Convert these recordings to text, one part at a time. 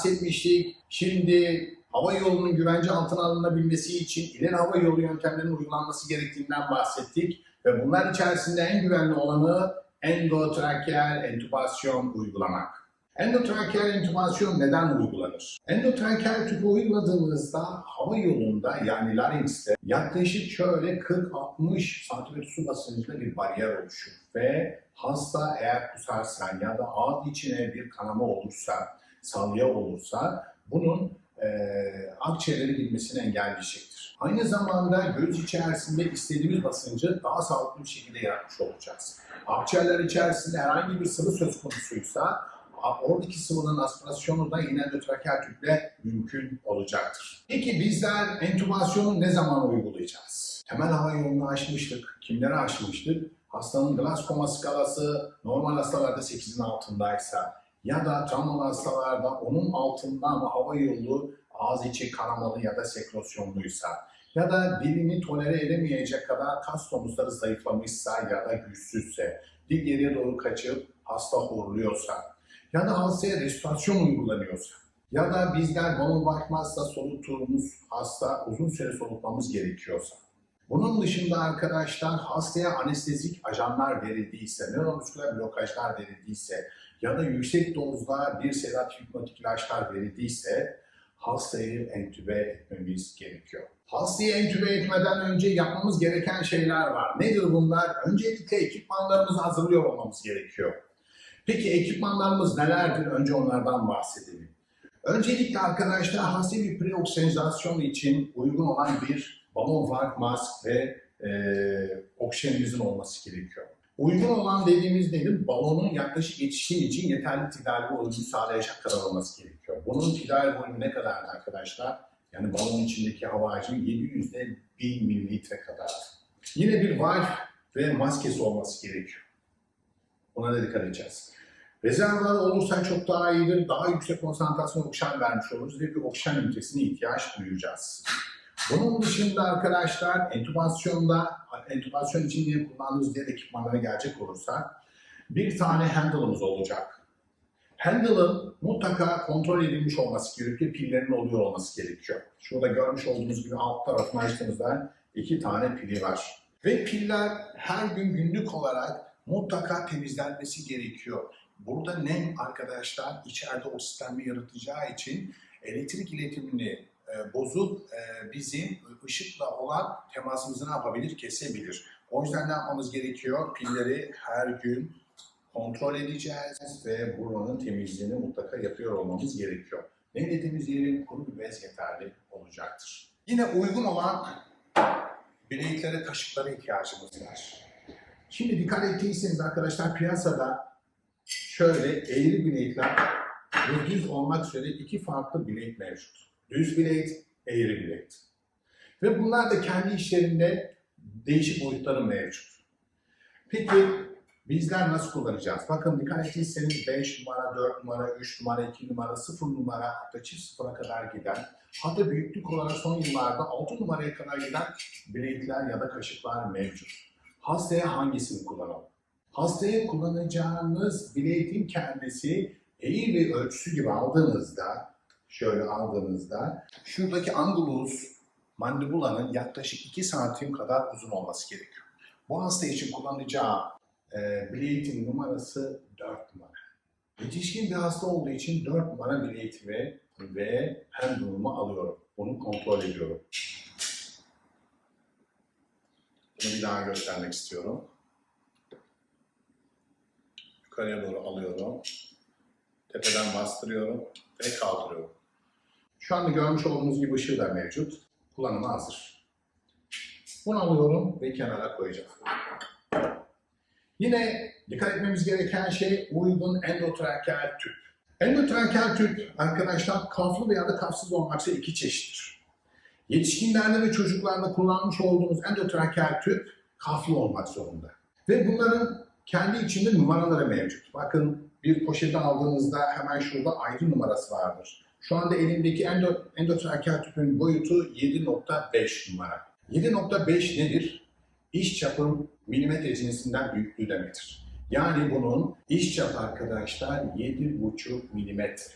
bahsetmiştik. Şimdi hava yolunun güvence altına alınabilmesi için ileri hava yolu yöntemlerinin uygulanması gerektiğinden bahsettik. Ve bunlar içerisinde en güvenli olanı endotrakeal entübasyon uygulamak. Endotrakeal entübasyon neden uygulanır? Endotrakeal tüpü uyguladığımızda hava yolunda yani laringste yaklaşık şöyle 40-60 santimetre su basıncında bir bariyer oluşur ve hasta eğer kusarsa ya da ağız içine bir kanama olursa, salya olursa bunun e, akciğerlere girmesini engelleyecektir. Aynı zamanda göz içerisinde istediğimiz basıncı daha sağlıklı bir şekilde yaratmış olacağız. Akciğerler içerisinde herhangi bir sıvı söz konusuysa oradaki sıvının aspirasyonu da yine endotrakeal tüple mümkün olacaktır. Peki bizler entübasyonu ne zaman uygulayacağız? Temel hava yolunu aşmıştık. Kimlere aşmıştık? Hastanın Glasgow skalası normal hastalarda 8'in altındaysa ya da travmalı hastalarda onun altında ama hava yolu ağız içi kanamalı ya da sekresyonluysa ya da dilini tolere edemeyecek kadar kas tomuzları zayıflamışsa ya da güçsüzse, dil geriye doğru kaçıp hasta horluyorsa ya da hastaya restorasyon uygulanıyorsa ya da bizler balon bakmazsa soluttuğumuz hasta uzun süre solutmamız gerekiyorsa bunun dışında arkadaşlar hastaya anestezik ajanlar verildiyse, nöromusküler blokajlar verildiyse ya da yüksek dozda bir sedatif hipnotik ilaçlar verildiyse hastayı entübe etmemiz gerekiyor. Hastayı entübe etmeden önce yapmamız gereken şeyler var. Nedir bunlar? Öncelikle ekipmanlarımızı hazırlıyor olmamız gerekiyor. Peki ekipmanlarımız nelerdir? Önce onlardan bahsedelim. Öncelikle arkadaşlar hastaya bir preoksijenizasyon için uygun olan bir balon vark mask ve e, oksijenimizin olması gerekiyor. Uygun olan dediğimiz nedir? Balonun yaklaşık yetişkin için yeterli tedavi volümü sağlayacak kadar olması gerekiyor. Bunun tedavi volümü ne kadardı arkadaşlar? Yani balonun içindeki hava hacmi 700 ile 1000 mililitre kadar. Yine bir valve ve maskesi olması gerekiyor. Buna da dikkat edeceğiz. Rezervuar olursa çok daha iyidir. Daha yüksek konsantrasyon oksijen vermiş oluruz ve bir oksijen ünitesine ihtiyaç duyacağız. Bunun dışında arkadaşlar entübasyonda, entübasyon için yine kullandığımız diğer ekipmanlara gelecek olursak bir tane handle'ımız olacak. Handle'ın mutlaka kontrol edilmiş olması gerekiyor, pillerin oluyor olması gerekiyor. Şurada görmüş olduğunuz gibi alt tarafını açtığımızda iki tane pili var. Ve piller her gün günlük olarak mutlaka temizlenmesi gerekiyor. Burada nem arkadaşlar içeride o sistemi yaratacağı için elektrik iletimini e, bozup e, bizim ışıkla olan temasımızı ne yapabilir? Kesebilir. O yüzden ne yapmamız gerekiyor? Pilleri her gün kontrol edeceğiz ve buranın temizliğini mutlaka yapıyor olmamız gerekiyor. Neyle temizleyelim? Kuru bir bez yeterli olacaktır. Yine uygun olan bileklere, kaşıklara ihtiyacımız var. Şimdi dikkat ettiyseniz arkadaşlar piyasada şöyle eğri bilekler ve düz olmak üzere iki farklı bilek mevcut. Düz bilek, eğri bilek. Ve bunlar da kendi işlerinde değişik boyutları mevcut. Peki bizler nasıl kullanacağız? Bakın dikkat ettiyseniz 5 numara, 4 numara, 3 numara, 2 numara, 0 numara hatta çift sıfıra kadar giden hatta büyüklük olarak son yıllarda 6 numaraya kadar giden bilekler ya da kaşıklar mevcut. Hastaya hangisini kullanalım? Hastaya kullanacağınız bileğin kendisi eğri ve ölçüsü gibi aldığınızda şöyle aldığınızda şuradaki angulus mandibulanın yaklaşık 2 santim kadar uzun olması gerekiyor. Bu hasta için kullanacağı e, bileğitin numarası 4 numara. Yetişkin bir hasta olduğu için 4 numara bileğitimi ve pendulumu alıyorum. Bunu kontrol ediyorum. Bunu bir daha göstermek istiyorum. Yukarıya doğru alıyorum. Tepeden bastırıyorum ve kaldırıyorum. Şu anda görmüş olduğunuz gibi ışığı da mevcut. Kullanıma hazır. Bunu alıyorum ve kenara koyacağım. Yine dikkat etmemiz gereken şey uygun endotrakeal tüp. Endotrakeal tüp arkadaşlar kaflı veya da kafsız olmak üzere iki çeşittir. Yetişkinlerde ve çocuklarda kullanmış olduğumuz endotrakeal tüp kaflı olmak zorunda. Ve bunların kendi içinde numaraları mevcut. Bakın bir poşeti aldığınızda hemen şurada ayrı numarası vardır. Şu anda elimdeki endo, endotrakeal tüpün boyutu 7.5 numara. 7.5 nedir? İş çapım milimetre cinsinden büyüklüğü demektir. Yani bunun iç çapı arkadaşlar 7,5 milimetre.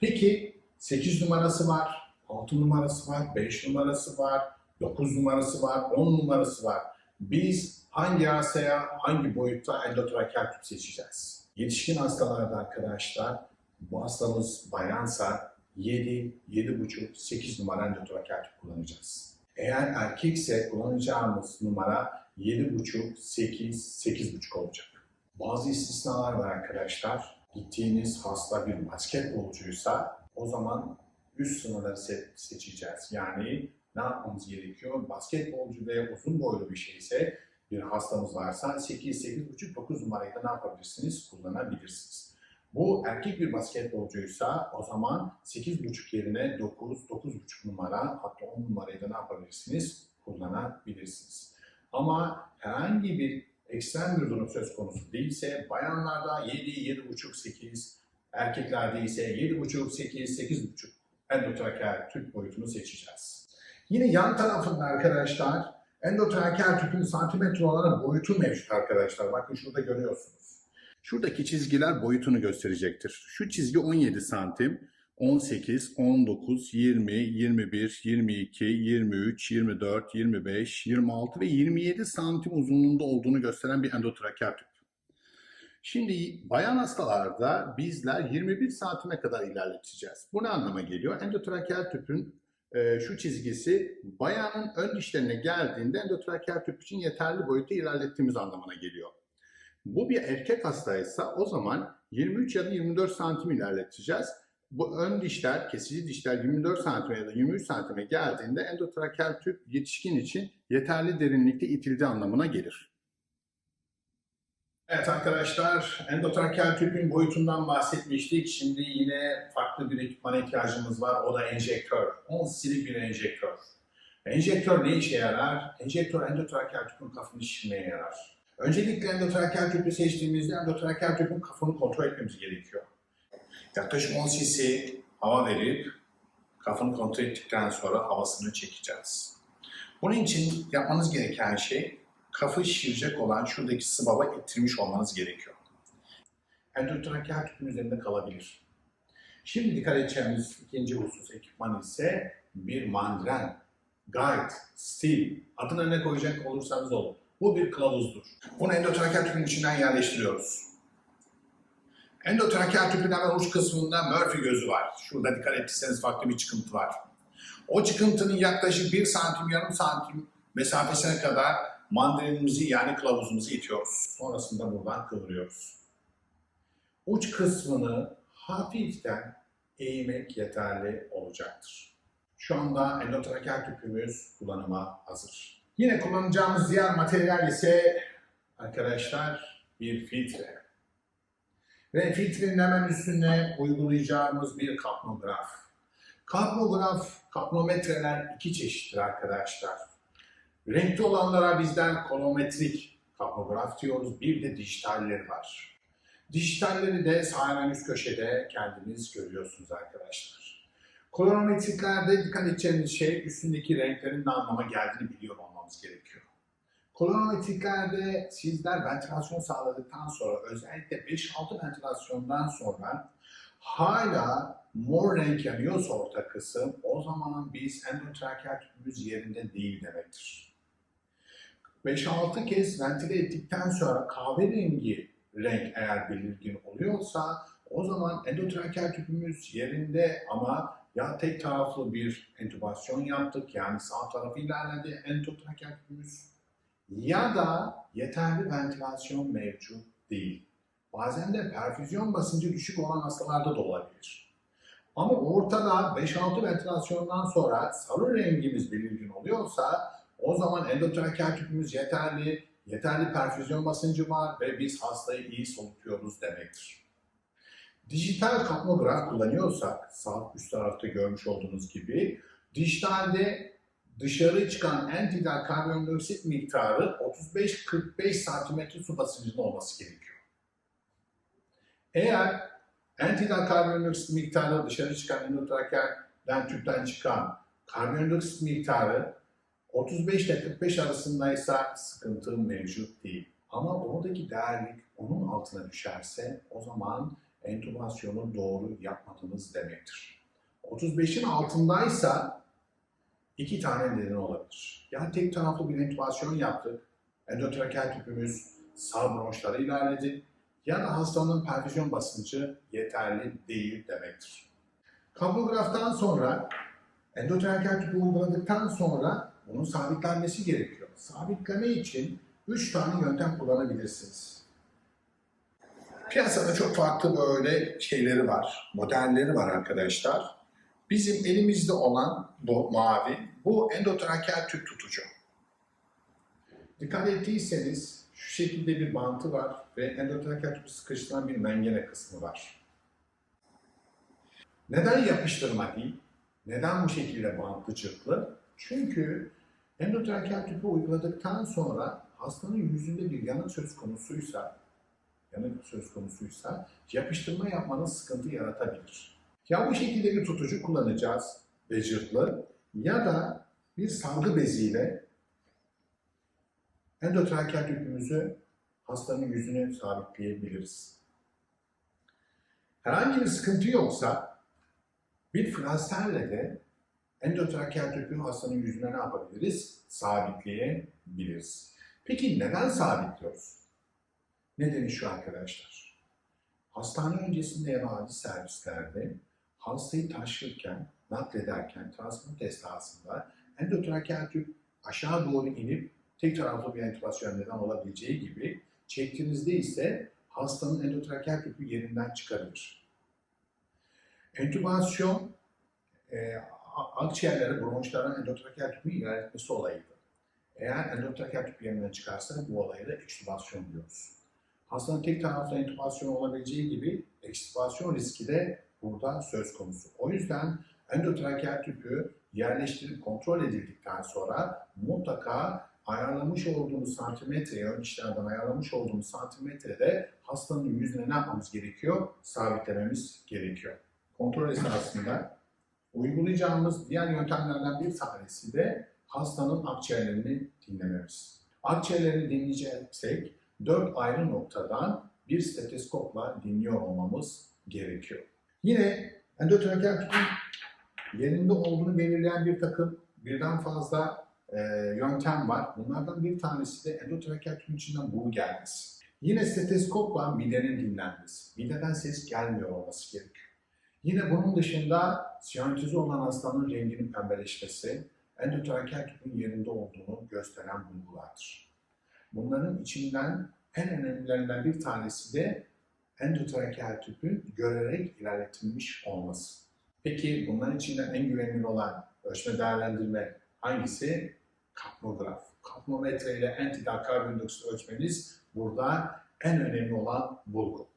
Peki 8 numarası var, 6 numarası var, 5 numarası var, 9 numarası var, 10 numarası var. Biz hangi hastaya, hangi boyutta endotrakeal tüp seçeceğiz? Yetişkin hastalarda arkadaşlar bu hastamız bayansa 7, 7,5, 8 numara endotrakeal kullanacağız. Eğer erkekse kullanacağımız numara 7,5, 8, 8,5 olacak. Bazı istisnalar var arkadaşlar. Gittiğiniz hasta bir basketbolcuysa o zaman üst sınırları se- seçeceğiz. Yani ne yapmamız gerekiyor? Basketbolcu ve uzun boylu bir şeyse bir hastamız varsa 8, 8,5, 9 numarayı da ne yapabilirsiniz? Kullanabilirsiniz. Bu erkek bir basketbolcuysa o zaman 8,5 yerine 9, 9,5 numara hatta 10 numarayı da ne yapabilirsiniz? Kullanabilirsiniz. Ama herhangi bir ekstrem bir durum söz konusu değilse bayanlarda 7, 7,5, 8, erkeklerde ise 7,5, 8, 8,5 endotrakeal tüp boyutunu seçeceğiz. Yine yan tarafında arkadaşlar endotrakeal tüpün santimetre olarak boyutu mevcut arkadaşlar. Bakın şurada görüyorsunuz. Şuradaki çizgiler boyutunu gösterecektir. Şu çizgi 17 santim, 18, 19, 20, 21, 22, 23, 24, 25, 26 ve 27 santim uzunluğunda olduğunu gösteren bir endotrakeal tüp. Şimdi bayan hastalarda bizler 21 santime kadar ilerleteceğiz. Bu ne anlama geliyor? Endotrakeal tüpün e, şu çizgisi bayanın ön dişlerine geldiğinde endotrakeal tüp için yeterli boyuta ilerlettiğimiz anlamına geliyor. Bu bir erkek hastaysa o zaman 23 ya da 24 santim ilerleteceğiz. Bu ön dişler, kesici dişler 24 santime ya da 23 santime geldiğinde endotrakeal tüp yetişkin için yeterli derinlikte itildiği anlamına gelir. Evet arkadaşlar, endotrakeal tüpün boyutundan bahsetmiştik. Şimdi yine farklı bir ekipmana ihtiyacımız var. O da enjektör. 10 cc'lik bir enjektör. Enjektör ne işe yarar? Enjektör endotrakeal tüpün kafını şişirmeye yarar. Öncelikle endotrakeal tüpü seçtiğimizde endotrakeal tüpün kafını kontrol etmemiz gerekiyor. Yaklaşık 10 cc hava verip kafını kontrol ettikten sonra havasını çekeceğiz. Bunun için yapmanız gereken şey kafı şişirecek olan şuradaki sıvaba ittirmiş olmanız gerekiyor. Endotrakeal tüpün üzerinde kalabilir. Şimdi dikkat edeceğimiz ikinci husus ekipman ise bir mandren, guide, steel adına ne koyacak olursanız olun. Bu bir kılavuzdur. Bunu endotrakeal tüpün içinden yerleştiriyoruz. Endotrakeal tüpün hemen uç kısmında Murphy gözü var. Şurada dikkat ettiyseniz farklı bir çıkıntı var. O çıkıntının yaklaşık 1 santim, yarım santim mesafesine kadar mandalinimizi yani kılavuzumuzu itiyoruz. Sonrasında buradan kıvırıyoruz. Uç kısmını hafiften eğmek yeterli olacaktır. Şu anda endotrakeal tüpümüz kullanıma hazır. Yine kullanacağımız diğer materyal ise arkadaşlar bir filtre. Ve filtrenin hemen üstüne uygulayacağımız bir kapnograf. Kapnograf, kapnometreler iki çeşittir arkadaşlar. Renkli olanlara bizden kolometrik kapnograf diyoruz. Bir de dijitalleri var. Dijitalleri de sağ üst köşede kendiniz görüyorsunuz arkadaşlar. Kolonometriklerde dikkat edeceğiniz şey üstündeki renklerin ne anlama geldiğini biliyor olmamız gerekiyor. Kolonometriklerde sizler ventilasyon sağladıktan sonra özellikle 5-6 ventilasyondan sonra hala mor renk yanıyorsa orta kısım o zaman biz endotrakeal tüpümüz yerinde değil demektir. 5-6 kez ventile ettikten sonra kahverengi renk eğer belirgin oluyorsa o zaman endotrakeal tüpümüz yerinde ama ya tek taraflı bir entübasyon yaptık yani sağ tarafı ilerledi endotrakeal tüpümüz ya da yeterli ventilasyon mevcut değil. Bazen de perfüzyon basıncı düşük olan hastalarda da olabilir. Ama ortada 5-6 ventilasyondan sonra sarı rengimiz belirgin oluyorsa o zaman endotrakeal tüpümüz yeterli, yeterli perfüzyon basıncı var ve biz hastayı iyi solutuyoruz demektir. Dijital kapnograf kullanıyorsak, sağ üst tarafta görmüş olduğunuz gibi, dijitalde dışarı çıkan entidal karbondioksit miktarı 35-45 santimetre su basıncında olması gerekiyor. Eğer entidal karbondioksit miktarı dışarı çıkan endotrakealden tüpten çıkan karbondioksit miktarı 35 ile 45 arasındaysa sıkıntı mevcut değil. Ama oradaki değerlik onun altına düşerse o zaman entübasyonu doğru yapmadınız demektir. 35'in altındaysa iki tane neden olabilir. Ya tek taraflı bir entübasyon yaptık, endotrakeal tüpümüz sağ bronşlara ilerledi ya da hastanın perfüzyon basıncı yeterli değil demektir. Kablograftan sonra endotrakeal tüpü uyguladıktan sonra bunun sabitlenmesi gerekiyor. Sabitleme için 3 tane yöntem kullanabilirsiniz. Piyasada çok farklı böyle şeyleri var, modelleri var arkadaşlar. Bizim elimizde olan bu mavi, bu endotrakeal tüp tutucu. Dikkat ettiyseniz şu şekilde bir bantı var ve endotrakeal tüpü sıkıştıran bir mengene kısmı var. Neden yapıştırma değil? Neden bu şekilde bantlı çıtlı? Çünkü endotrakeal tüpü uyguladıktan sonra hastanın yüzünde bir yanık söz konusuysa, yanık söz konusuysa yapıştırma yapmanız sıkıntı yaratabilir. Ya bu şekilde bir tutucu kullanacağız ve ya da bir sargı beziyle endotrakeal tüpümüzü hastanın yüzüne sabitleyebiliriz. Herhangi bir sıkıntı yoksa bir flasterle de endotrakeal tüpü hastanın yüzüne ne yapabiliriz? Sabitleyebiliriz. Peki neden sabitliyoruz? Nedeni şu arkadaşlar. Hastane öncesinde ya acil servislerde hastayı taşırken, naklederken, transport esnasında endotrakeal tüp aşağı doğru inip tek taraflı bir entübasyon neden olabileceği gibi çektiğinizde ise hastanın endotrakeal tüpü yerinden çıkabilir. Entübasyon e, akciğerlere, bronşlara endotrakeal tüpü ilerletmesi olayıdır. Eğer endotrakeal tüpü yerinden çıkarsa bu olaya da ekstübasyon diyoruz. Hastanın tek taraflı entübasyon olabileceği gibi ekstübasyon riski de burada söz konusu. O yüzden endotrakeal tüpü yerleştirilip kontrol edildikten sonra mutlaka ayarlamış olduğumuz santimetreye, ön içlerden ayarlamış olduğumuz santimetrede hastanın yüzüne ne yapmamız gerekiyor? Sabitlememiz gerekiyor. Kontrol esnasında uygulayacağımız diğer yöntemlerden bir tanesi de hastanın akciğerlerini dinlememiz. Akciğerlerini dinleyeceksek dört ayrı noktadan bir steteskopla dinliyor olmamız gerekiyor. Yine endotrakeal tüpün yerinde olduğunu belirleyen bir takım birden fazla e, yöntem var. Bunlardan bir tanesi de endotrakeal tüpün içinden buğu gelmesi. Yine steteskopla midenin dinlenmesi. Mideden ses gelmiyor olması gerekiyor. Yine bunun dışında siyantize olan hastanın renginin pembeleşmesi, endotrakeal tüpün yerinde olduğunu gösteren bulgulardır. Bunların içinden en önemlilerinden bir tanesi de endotrakeal tüpün görerek ilerletilmiş olması. Peki bunların içinden en güvenilir olan ölçme değerlendirme hangisi? Kapnograf. Kapnometre ile entidal karbondioksit ölçmeniz burada en önemli olan bulgu.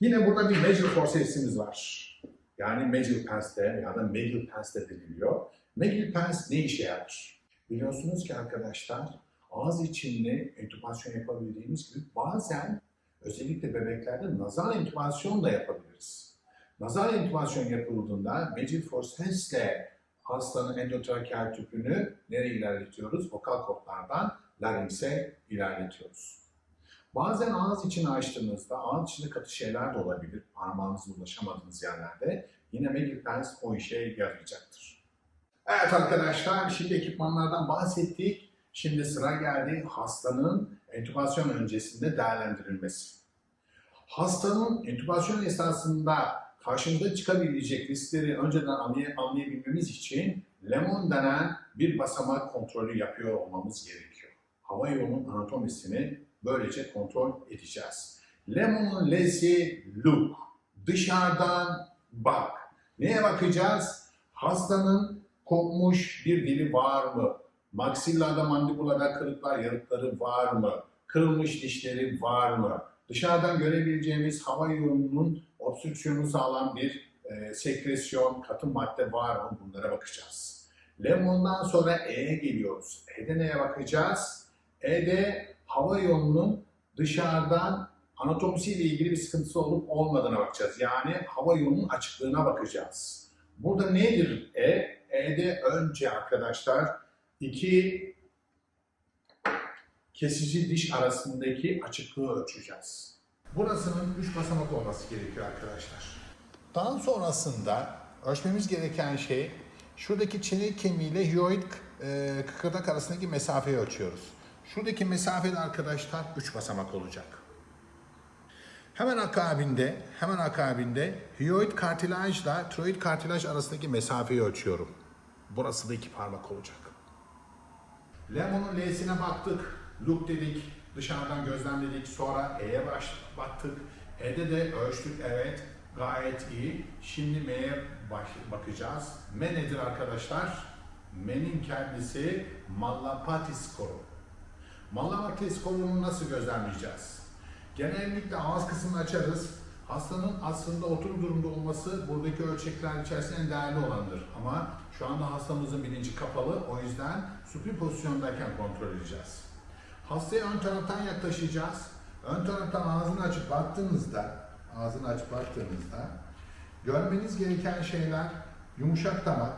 Yine burada bir major forces'imiz var. Yani major pens'te ya da medial pens'te deniliyor. Medial pens ne işe yarar? Biliyorsunuz ki arkadaşlar ağız içinde entübasyon yapabildiğimiz gibi bazen özellikle bebeklerde nazal entübasyon da yapabiliriz. Nazal entübasyon yapıldığında forceps ile hastanın endotrakeal tüpünü nereye ilerletiyoruz? Vokal kotlardan laringse ilerletiyoruz. Bazen ağız içini açtığınızda ağız içinde katı şeyler de olabilir. Parmağınızla ulaşamadığınız yerlerde. Yine medial pens o işe yarayacaktır. Evet arkadaşlar şimdi ekipmanlardan bahsettik. Şimdi sıra geldi hastanın entübasyon öncesinde değerlendirilmesi. Hastanın entübasyon esnasında karşımıza çıkabilecek riskleri önceden anlay- anlayabilmemiz için lemon denen bir basamak kontrolü yapıyor olmamız gerekiyor. Hava yolunun anatomisini böylece kontrol edeceğiz. Lemon'un L'si look. Dışarıdan bak. Neye bakacağız? Hastanın kopmuş bir dili var mı? Maxillada mandibulada kırıklar, yarıkları var mı? Kırılmış dişleri var mı? Dışarıdan görebileceğimiz hava yolunun obstrüksiyonu sağlayan bir e, sekresyon, katı madde var mı? Bunlara bakacağız. Lemon'dan sonra E'ye geliyoruz. E'de neye bakacağız? E'de hava yolunun dışarıdan anatomisiyle ilgili bir sıkıntısı olup olmadığına bakacağız. Yani hava yolunun açıklığına bakacağız. Burada nedir E? E'de önce arkadaşlar iki kesici diş arasındaki açıklığı ölçeceğiz. Burasının 3 basamak olması gerekiyor arkadaşlar. Daha sonrasında ölçmemiz gereken şey şuradaki çene kemiğiyle hyoid e, kıkırdak arasındaki mesafeyi ölçüyoruz. Şuradaki mesafede arkadaşlar 3 basamak olacak. Hemen akabinde, hemen akabinde hyoid kartilajla troid kartilaj arasındaki mesafeyi ölçüyorum. Burası da iki parmak olacak. Lemon'un L'sine baktık, look dedik, dışarıdan gözlemledik, sonra E'ye baktık. E'de de ölçtük, evet, gayet iyi. Şimdi M'ye bakacağız. M nedir arkadaşlar? M'nin kendisi Malapati skoru. Malapati skorunu nasıl gözlemleyeceğiz? Genellikle ağız kısmını açarız. Hastanın aslında oturum durumda olması buradaki ölçekler içerisinde en değerli olandır. Ama şu anda hastamızın bilinci kapalı. O yüzden supin pozisyondayken kontrol edeceğiz. Hastaya ön taraftan yaklaşacağız. Ön taraftan ağzını açıp baktığınızda, ağzını açıp baktığınızda görmeniz gereken şeyler yumuşak damak,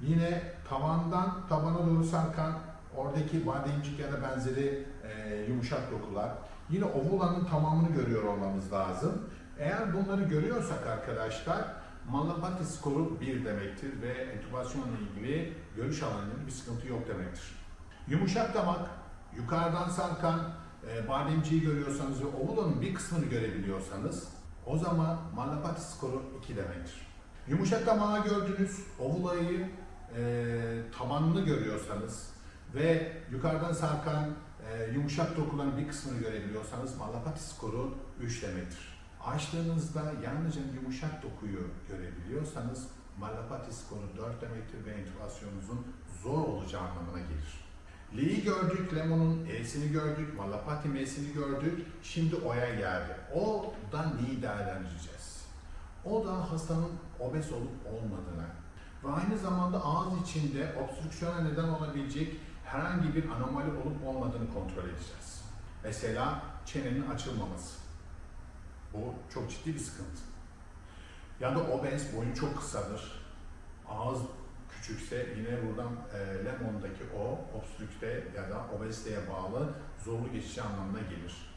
yine tavandan tabana doğru sarkan oradaki bademcik ya da benzeri e, yumuşak dokular. Yine ovulanın tamamını görüyor olmamız lazım. Eğer bunları görüyorsak arkadaşlar Malapati skoru 1 demektir ve entübasyonla ilgili görüş alanında bir sıkıntı yok demektir. Yumuşak damak, yukarıdan sarkan e, bademciği görüyorsanız ve ovulanın bir kısmını görebiliyorsanız o zaman Malapati skoru 2 demektir. Yumuşak damağı gördünüz, ovulayı e, tabanını görüyorsanız ve yukarıdan sarkan e, yumuşak dokuların bir kısmını görebiliyorsanız Malapati skoru 3 demektir. Açtığınızda yalnızca yumuşak dokuyu görebiliyorsanız Malapati skoru 4 demektir ve entübasyonunuzun zor olacağı anlamına gelir. L'yi gördük, Lemon'un E'sini gördük, Malapati M'sini gördük. Şimdi O'ya geldi. O da neyi değerlendireceğiz? O da hastanın obez olup olmadığını ve aynı zamanda ağız içinde obstrüksiyona neden olabilecek herhangi bir anomali olup olmadığını kontrol edeceğiz. Mesela çenenin açılmaması. Bu çok ciddi bir sıkıntı. Ya da obez, boyun çok kısadır. Ağız küçükse yine buradan e, lemondaki o obstrükte ya da obeziteye bağlı zorlu geçici anlamına gelir.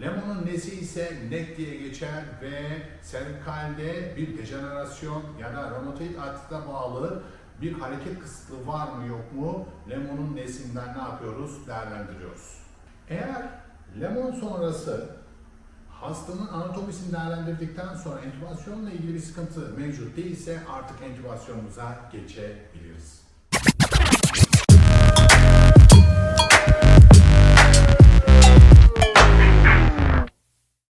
Lemon'un nesi ise nek diye geçer ve servikalde bir dejenerasyon ya da romatoid artrite bağlı bir hareket kısıtlığı var mı yok mu Lemon'un nesinden ne yapıyoruz değerlendiriyoruz. Eğer Lemon sonrası hastanın anatomisini değerlendirdikten sonra entübasyonla ilgili bir sıkıntı mevcut değilse artık entübasyonumuza geçebiliriz.